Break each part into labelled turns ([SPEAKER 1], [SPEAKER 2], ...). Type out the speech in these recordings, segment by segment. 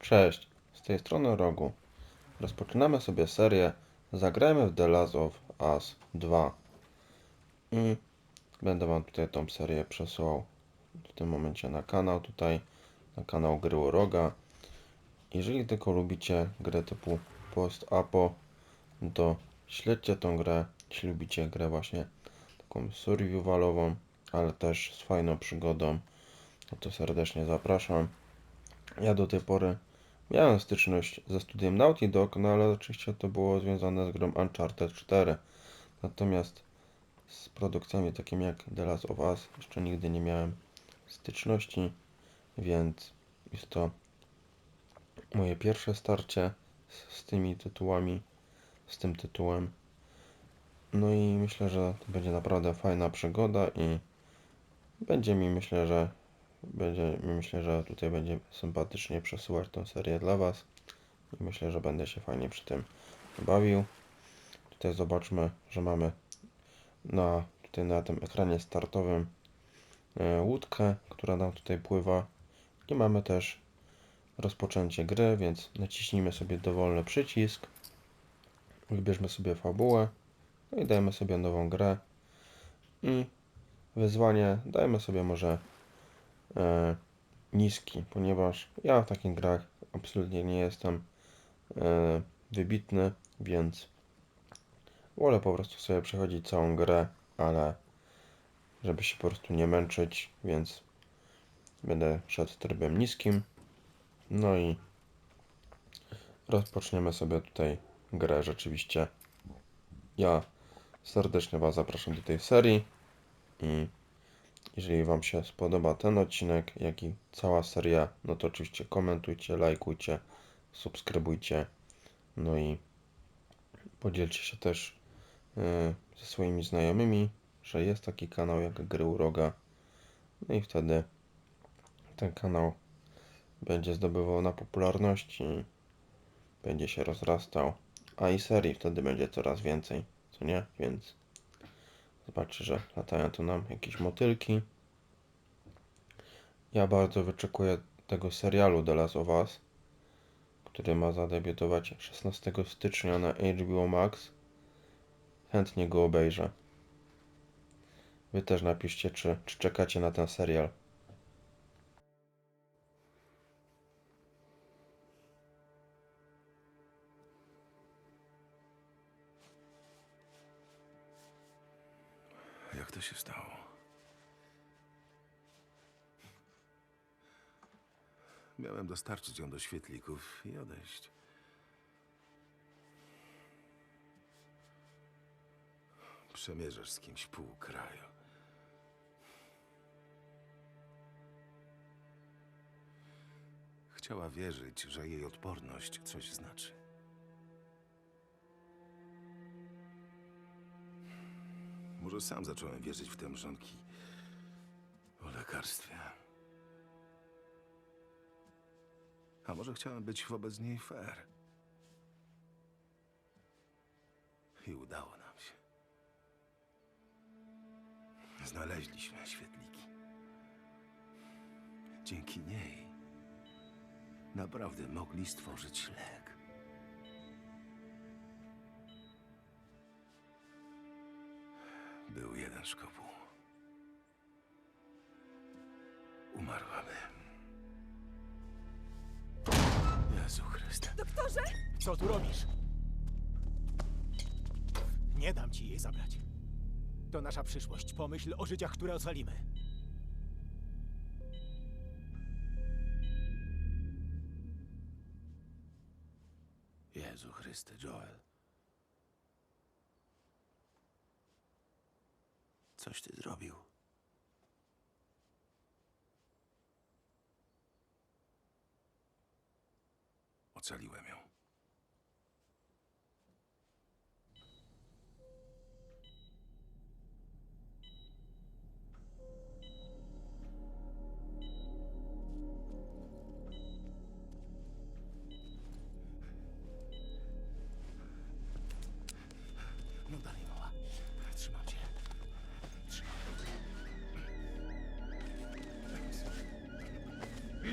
[SPEAKER 1] Cześć, z tej strony Rogu. Rozpoczynamy sobie serię Zagrajmy w The Last of Us 2. I będę Wam tutaj tą serię przesyłał w tym momencie na kanał tutaj, na kanał Gry Roga. Jeżeli tylko lubicie grę typu post-apo, to śledźcie tą grę. Jeśli lubicie grę właśnie taką survivalową, ale też z fajną przygodą, no to serdecznie zapraszam. Ja do tej pory miałem styczność ze studiem Naughty Dog, no ale oczywiście to było związane z grą Uncharted 4. Natomiast z produkcjami takimi jak The Last of Us jeszcze nigdy nie miałem styczności, więc jest to moje pierwsze starcie z, z tymi tytułami, z tym tytułem. No i myślę, że to będzie naprawdę fajna przygoda i będzie mi myślę, że będzie, myślę, że tutaj będzie sympatycznie przesyłać tę serię dla Was. I myślę, że będę się fajnie przy tym bawił. Tutaj zobaczmy, że mamy na, tutaj na tym ekranie startowym e, łódkę, która nam tutaj pływa. I mamy też rozpoczęcie gry, więc naciśnijmy sobie dowolny przycisk, wybierzmy sobie fabułę no i dajmy sobie nową grę. I wyzwanie dajmy sobie może e, niski, ponieważ ja w takich grach absolutnie nie jestem e, wybitny, więc wolę po prostu sobie przechodzić całą grę, ale żeby się po prostu nie męczyć, więc będę szedł trybem niskim. No i rozpoczniemy sobie tutaj grę rzeczywiście. Ja serdecznie Was zapraszam do tej serii i jeżeli Wam się spodoba ten odcinek, jak i cała seria, no to oczywiście komentujcie, lajkujcie, subskrybujcie, no i podzielcie się też yy, ze swoimi znajomymi, że jest taki kanał jak Gry u Roga. No i wtedy ten kanał będzie zdobywał na popularności, będzie się rozrastał, a i serii wtedy będzie coraz więcej, co nie? Więc Zobaczcie, że latają tu nam jakieś motylki. Ja bardzo wyczekuję tego serialu The Last of Us, który ma zadebiutować 16 stycznia na HBO Max. Chętnie go obejrzę. Wy też napiszcie, czy, czy czekacie na ten serial.
[SPEAKER 2] To się stało? Miałem dostarczyć ją do świetlików i odejść. Przemierzasz z kimś pół kraju. Chciała wierzyć, że jej odporność coś znaczy. Może sam zacząłem wierzyć w te mrzonki o lekarstwie. A może chciałem być wobec niej fair. I udało nam się. Znaleźliśmy świetliki. Dzięki niej naprawdę mogli stworzyć lek. Był jeden szkopuł. Umarłaby. Jezu Chryste.
[SPEAKER 3] Doktorze!
[SPEAKER 4] Co tu robisz? Nie dam ci jej zabrać. To nasza przyszłość. Pomyśl o życiach, które ocalimy.
[SPEAKER 2] Ocaliłem ją.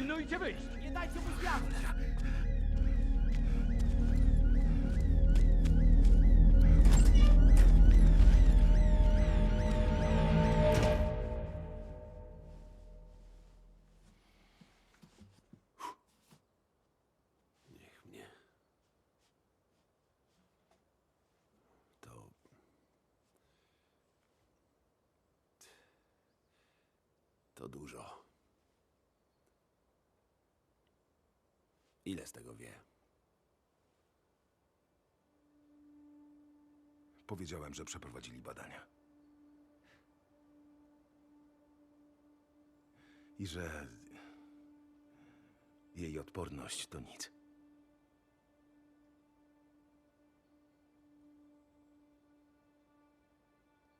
[SPEAKER 4] No wyjść!
[SPEAKER 2] To dużo. Ile z tego wie? Powiedziałem, że przeprowadzili badania. I że jej odporność to nic.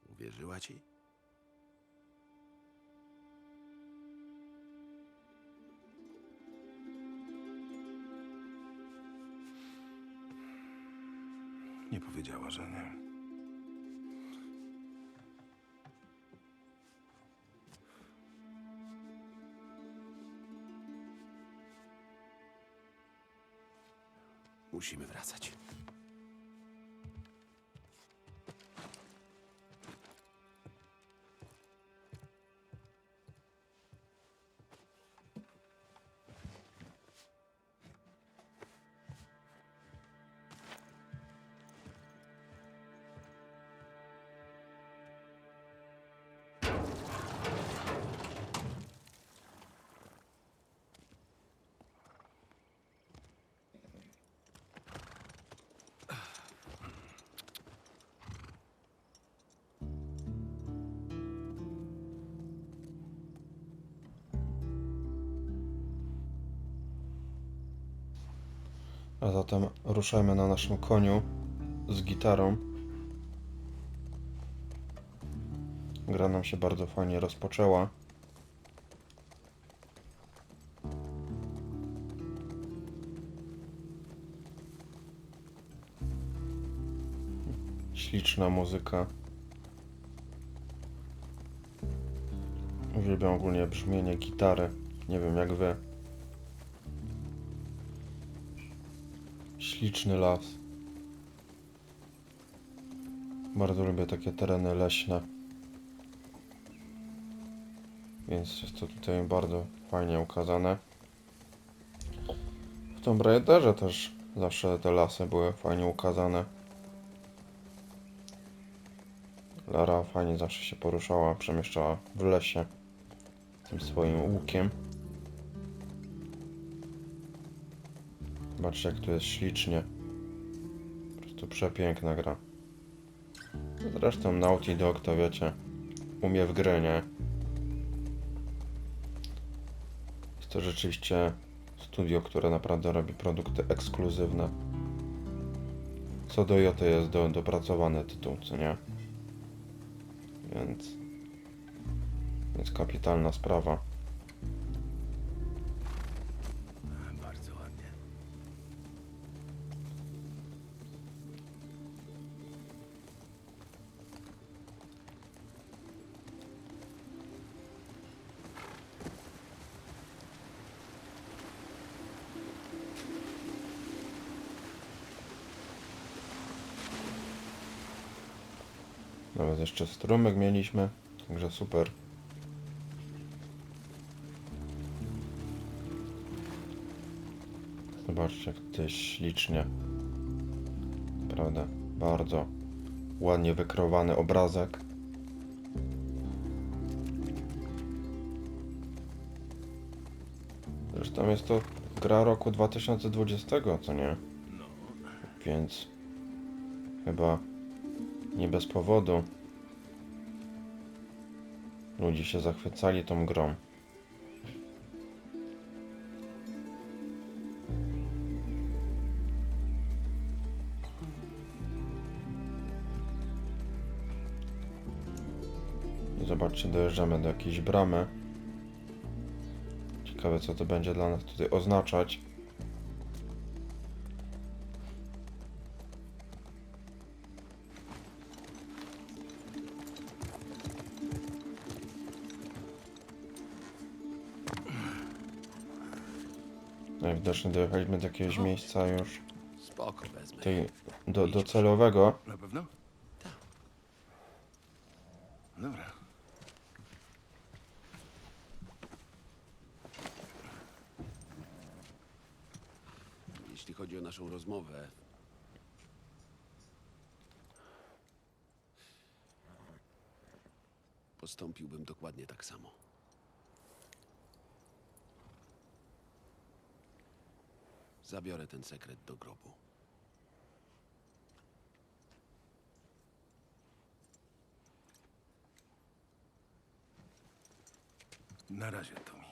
[SPEAKER 2] Uwierzyła ci? Nie powiedziała, że nie. Musimy wracać.
[SPEAKER 1] A zatem ruszajmy na naszym koniu z gitarą. Gra nam się bardzo fajnie rozpoczęła. Śliczna muzyka. Uwielbiam ogólnie brzmienie gitary. Nie wiem jak wy. Śliczny las. Bardzo lubię takie tereny leśne. Więc jest to tutaj bardzo fajnie ukazane. W Tomb Raiderze też zawsze te lasy były fajnie ukazane. Lara fajnie zawsze się poruszała, przemieszczała w lesie tym swoim łukiem. Zobaczcie jak tu jest ślicznie. Po prostu przepiękna gra. Zresztą Naughty Dog to wiecie, umie w gry, nie? Jest to rzeczywiście studio, które naprawdę robi produkty ekskluzywne. Co do Joty jest do, dopracowany tytuł, co nie? Więc... Więc kapitalna sprawa. Jeszcze strumyk mieliśmy, także super. Zobaczcie, jak to jest ślicznie. Naprawdę, bardzo ładnie wykrowany obrazek. Zresztą jest to gra roku 2020, co nie?
[SPEAKER 2] No,
[SPEAKER 1] Więc chyba nie bez powodu ludzie się zachwycali tą grą. Zobaczcie, dojeżdżamy do jakiejś bramy. Ciekawe, co to będzie dla nas tutaj oznaczać. Najwidoczniej dojechaliśmy do jakiegoś miejsca już
[SPEAKER 3] Spoko, wezmę.
[SPEAKER 1] tej, do, docelowego.
[SPEAKER 2] Na pewno?
[SPEAKER 3] Tak.
[SPEAKER 2] Dobra.
[SPEAKER 3] Jeśli chodzi o naszą rozmowę. Postąpiłbym dokładnie tak samo. Zabiorę ten sekret do grobu.
[SPEAKER 2] Na razie, Tommy.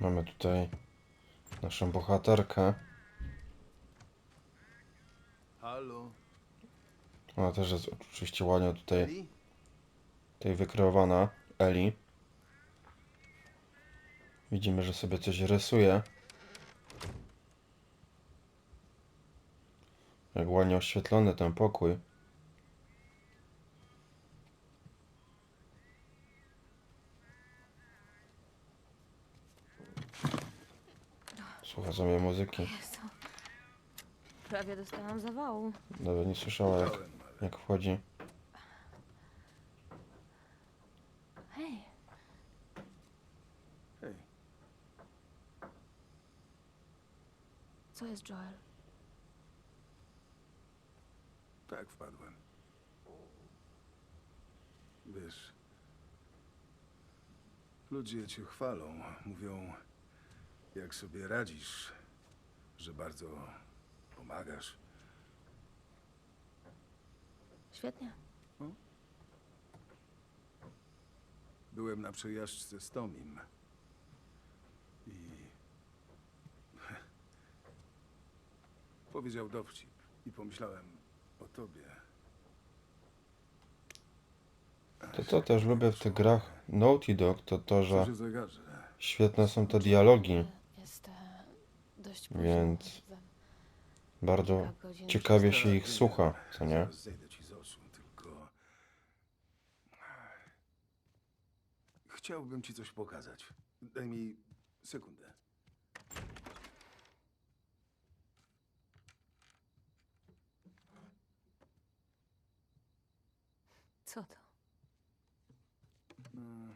[SPEAKER 1] Mamy tutaj naszą bohaterkę.
[SPEAKER 2] Halo?
[SPEAKER 1] Ona też jest oczywiście ładnie tutaj, tutaj wykreowana. Eli. Widzimy, że sobie coś rysuje. Jak ładnie oświetlony ten pokój. Słucha sobie muzyki.
[SPEAKER 5] Jezu. Prawie dostałam zawału.
[SPEAKER 1] Nawet nie słyszała jak, jak wchodzi.
[SPEAKER 5] Hej,
[SPEAKER 2] Hej,
[SPEAKER 5] co jest Joel?
[SPEAKER 2] tak wpadłem. Wiesz, ludzie cię chwalą, mówią, jak sobie radzisz, że bardzo pomagasz.
[SPEAKER 5] Świetnie.
[SPEAKER 2] Byłem na przejażdżce z Tomim i powiedział dowcip i pomyślałem o tobie.
[SPEAKER 1] To co też lubię w tych grach Naughty Dog, to to, że
[SPEAKER 2] zegarze.
[SPEAKER 1] świetne są te dialogi.
[SPEAKER 5] Dość późno.
[SPEAKER 1] Więc Bardzo
[SPEAKER 5] kilka godzin
[SPEAKER 1] ciekawie się ich słucha, co nie?
[SPEAKER 2] Zaraz zejdę ci z oczu, tylko... Chciałbym ci coś pokazać. Daj mi sekundę.
[SPEAKER 5] Co to?
[SPEAKER 2] Mm.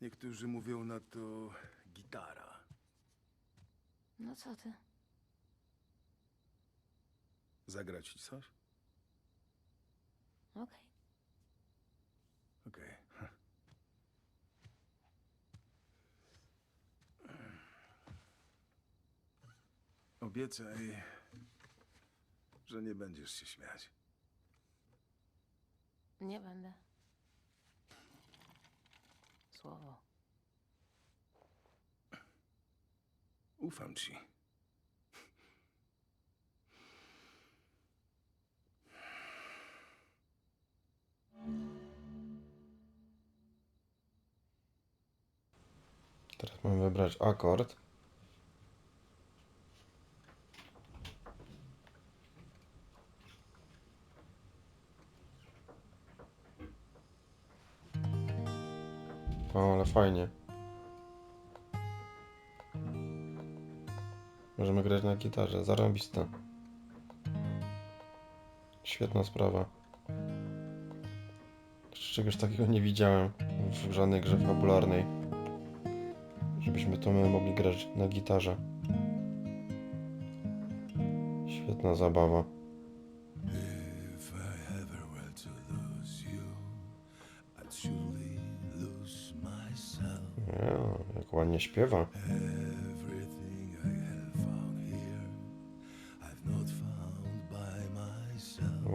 [SPEAKER 2] Niektórzy mówią na to gitara.
[SPEAKER 5] No co ty?
[SPEAKER 2] Zagrać ci coś?
[SPEAKER 5] Okej.
[SPEAKER 2] Okej. Obiecaj, że nie będziesz się śmiać.
[SPEAKER 5] Nie będę. Słowo.
[SPEAKER 2] Ufam ci.
[SPEAKER 1] Teraz mamy wybrać akord. O, ale fajnie. Możemy grać na gitarze, zarąbiste. Świetna sprawa. Czegoś takiego nie widziałem w żadnej grze fabularnej żebyśmy to my mogli grać na gitarze. Świetna zabawa. Ja, jak ładnie śpiewa.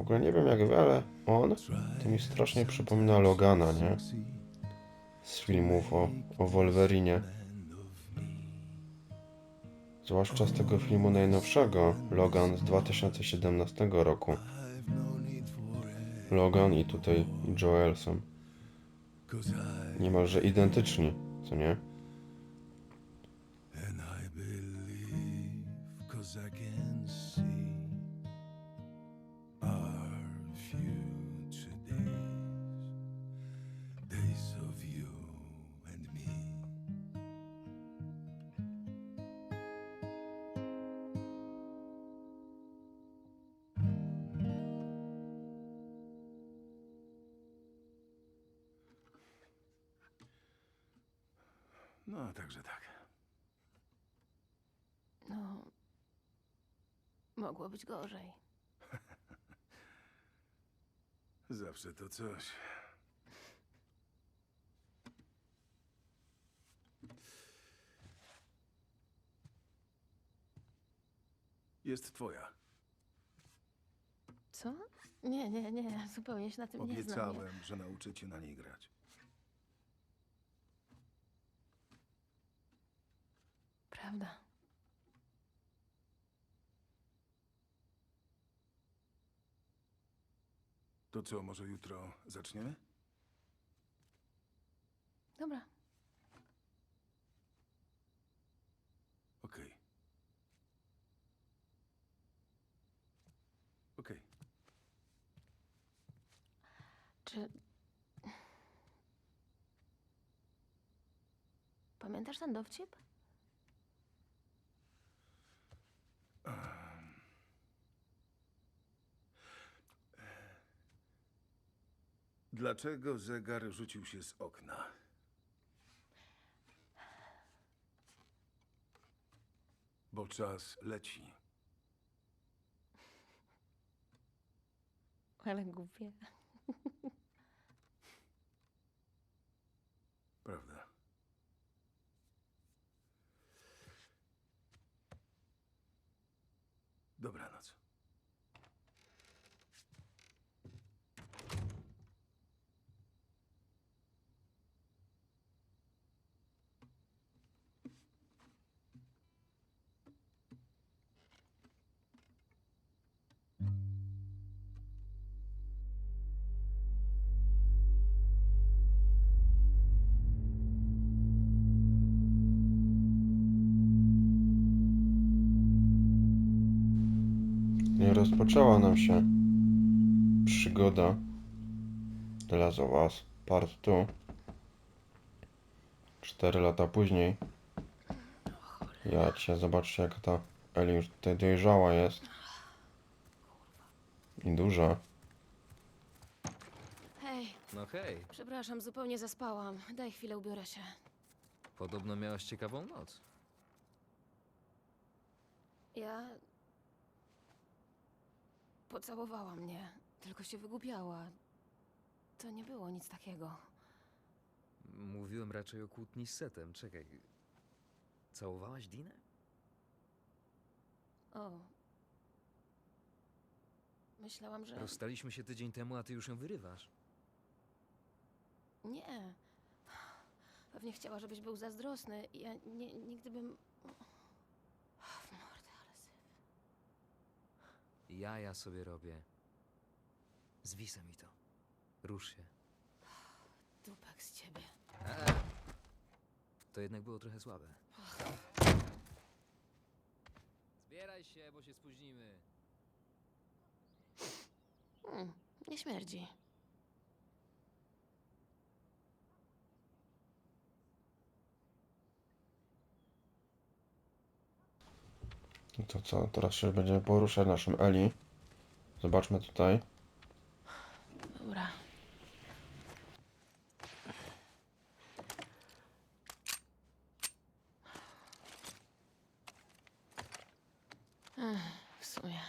[SPEAKER 1] Ogóle nie wiem jak wy, ale on to mi strasznie przypomina Logana, nie? Z filmów o, o Wolverinie. Zwłaszcza z tego filmu najnowszego, Logan z 2017 roku. Logan i tutaj Joel są niemalże identyczni, co nie?
[SPEAKER 2] No, także tak.
[SPEAKER 5] No. Mogło być gorzej.
[SPEAKER 2] Zawsze to coś. Jest twoja.
[SPEAKER 5] Co? Nie, nie, nie. Zupełnie się na tym nie znam.
[SPEAKER 2] Obiecałem, że nauczę cię na niej grać.
[SPEAKER 5] Prawda.
[SPEAKER 2] To co, może jutro zaczniemy?
[SPEAKER 5] Dobra.
[SPEAKER 2] Okej. Okej.
[SPEAKER 5] Czy. Pamiętasz ten dowcip?
[SPEAKER 2] Dlaczego zegar rzucił się z okna? Bo czas leci.
[SPEAKER 5] Ale głupie.
[SPEAKER 2] Prawda.
[SPEAKER 1] Rozpoczęła nam się przygoda The Last of Us Part 2 4 lata później ja cię zobaczcie jak ta Eli już tutaj dojrzała jest i duża
[SPEAKER 5] Hej,
[SPEAKER 6] No hej,
[SPEAKER 5] przepraszam, zupełnie zaspałam. Daj chwilę, ubiorę się.
[SPEAKER 6] podobno miałaś ciekawą noc.
[SPEAKER 5] Ja. Pocałowała mnie, tylko się wygłupiała. To nie było nic takiego.
[SPEAKER 6] Mówiłem raczej o kłótni z Setem. Czekaj. Całowałaś Dinę?
[SPEAKER 5] O. Myślałam, że.
[SPEAKER 6] Rozstaliśmy się tydzień temu, a ty już ją wyrywasz.
[SPEAKER 5] Nie. Pewnie chciała, żebyś był zazdrosny. Ja nie, nigdy bym. W mordę, ale syf.
[SPEAKER 6] Ja ja sobie robię. Zwisa mi to. Rusz się.
[SPEAKER 5] Dupek z ciebie.
[SPEAKER 6] Eee. To jednak było trochę słabe. Zbieraj się, bo się spóźnimy.
[SPEAKER 5] Hmm, nie śmierdzi.
[SPEAKER 1] To co, teraz się będziemy poruszać naszym Eli. Zobaczmy tutaj
[SPEAKER 5] Dobra. Ech, W sumie.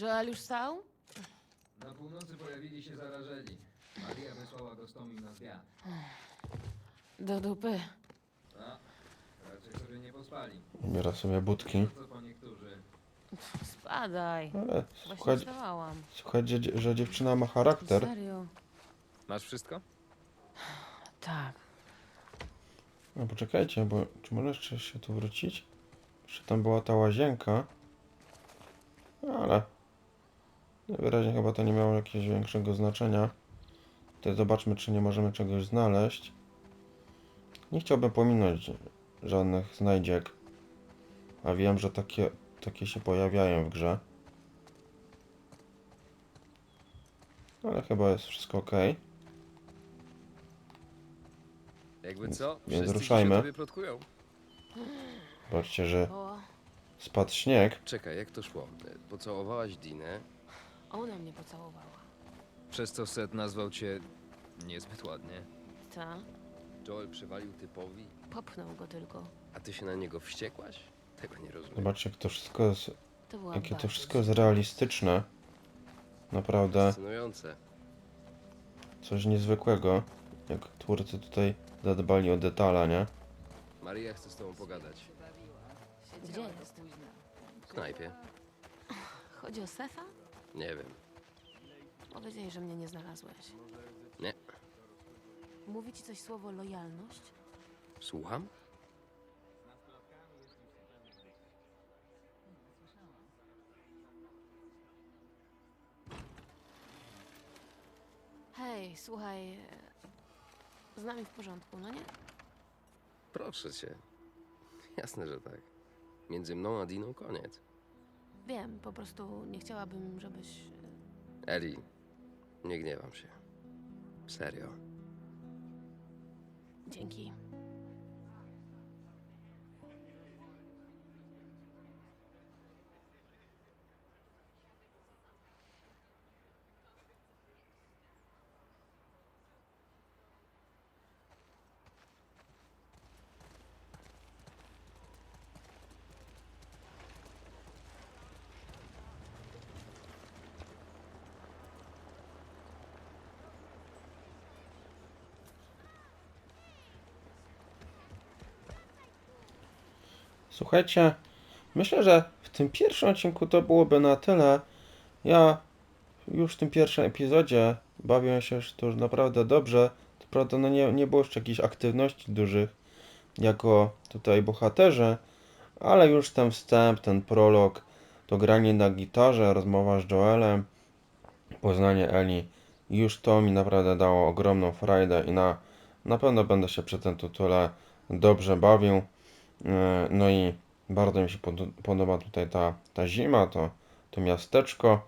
[SPEAKER 5] Joel już stał?
[SPEAKER 6] Na północy pojawili się zarażeni. Maria wysłała go z Tomim na zwiat.
[SPEAKER 5] Do dupy.
[SPEAKER 6] A, raczej sobie nie pospali.
[SPEAKER 1] Biorę sobie budki.
[SPEAKER 6] To co po niektórzy.
[SPEAKER 5] Spadaj.
[SPEAKER 1] Ale
[SPEAKER 5] Właśnie
[SPEAKER 1] słuchaj,
[SPEAKER 5] wstawałam.
[SPEAKER 1] słuchaj że, że dziewczyna ma charakter.
[SPEAKER 5] Serio?
[SPEAKER 6] Masz wszystko?
[SPEAKER 5] Tak.
[SPEAKER 1] No poczekajcie, bo czy może jeszcze się tu wrócić? Jeszcze tam była ta łazienka. Ale najwyraźniej chyba to nie miało jakiegoś większego znaczenia. Tutaj zobaczmy, czy nie możemy czegoś znaleźć. Nie chciałbym pominąć żadnych znajdziek. A wiem, że takie, takie się pojawiają w grze. Ale chyba jest wszystko ok.
[SPEAKER 3] Jakby co?
[SPEAKER 1] Więc
[SPEAKER 3] Wszyscy
[SPEAKER 1] ruszajmy.
[SPEAKER 3] dzisiaj o tobie plotkują.
[SPEAKER 1] Zobaczcie, że spadł śnieg.
[SPEAKER 3] Czekaj, jak to szło? Pocałowałaś Dinę,
[SPEAKER 5] ona mnie pocałowała.
[SPEAKER 6] Przez co Seth nazwał cię niezbyt ładnie.
[SPEAKER 5] Ta?
[SPEAKER 3] Joel przywalił typowi,
[SPEAKER 5] Popchnął go tylko.
[SPEAKER 3] a ty się na niego wściekłaś? Tego nie rozumiem.
[SPEAKER 1] Zobaczcie, jak to wszystko jest,
[SPEAKER 5] To była
[SPEAKER 1] jakie to
[SPEAKER 5] bardzo
[SPEAKER 1] wszystko jest realistyczne. Naprawdę.
[SPEAKER 3] Fascynujące.
[SPEAKER 1] coś niezwykłego, jak twórcy tutaj zadbali o detale, nie?
[SPEAKER 3] Maria chce z tobą pogadać.
[SPEAKER 5] Gdzie jest?
[SPEAKER 3] W knajpie?
[SPEAKER 5] Chodzi o Sefa?
[SPEAKER 3] Nie wiem.
[SPEAKER 5] Powiedzieli, że mnie nie znalazłeś.
[SPEAKER 3] Nie.
[SPEAKER 5] Mówi ci coś słowo lojalność?
[SPEAKER 3] Słucham?
[SPEAKER 5] Hej, słuchaj. e, Z nami w porządku, no nie?
[SPEAKER 3] Proszę cię. Jasne, że tak. Między mną a Diną koniec.
[SPEAKER 5] Wiem, po prostu nie chciałabym, żebyś. e,
[SPEAKER 3] Eli, nie gniewam się. Serio.
[SPEAKER 5] Dzięki.
[SPEAKER 1] Słuchajcie, myślę, że w tym pierwszym odcinku to byłoby na tyle. Ja już w tym pierwszym epizodzie bawiłem się to już naprawdę dobrze. Co prawda, no nie, nie było jeszcze jakichś aktywności dużych jako tutaj bohaterzy, ale już ten wstęp, ten prolog, to granie na gitarze, rozmowa z Joelem, poznanie Eli, już to mi naprawdę dało ogromną frajdę i na, na pewno będę się przy tym tytule dobrze bawił. E, No i bardzo mi się pod, podoba tutaj ta, ta zima, to, to miasteczko.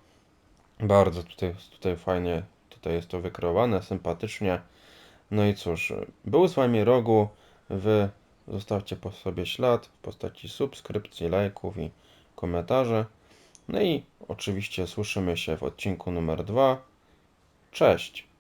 [SPEAKER 1] Bardzo tutaj, tutaj fajnie tutaj jest to wykreowane, sympatycznie. No i cóż, był z Wami Rogu. Wy zostawcie po sobie ślad w postaci subskrypcji, lajków i komentarzy. No i oczywiście słyszymy się w odcinku numer 2. Cześć!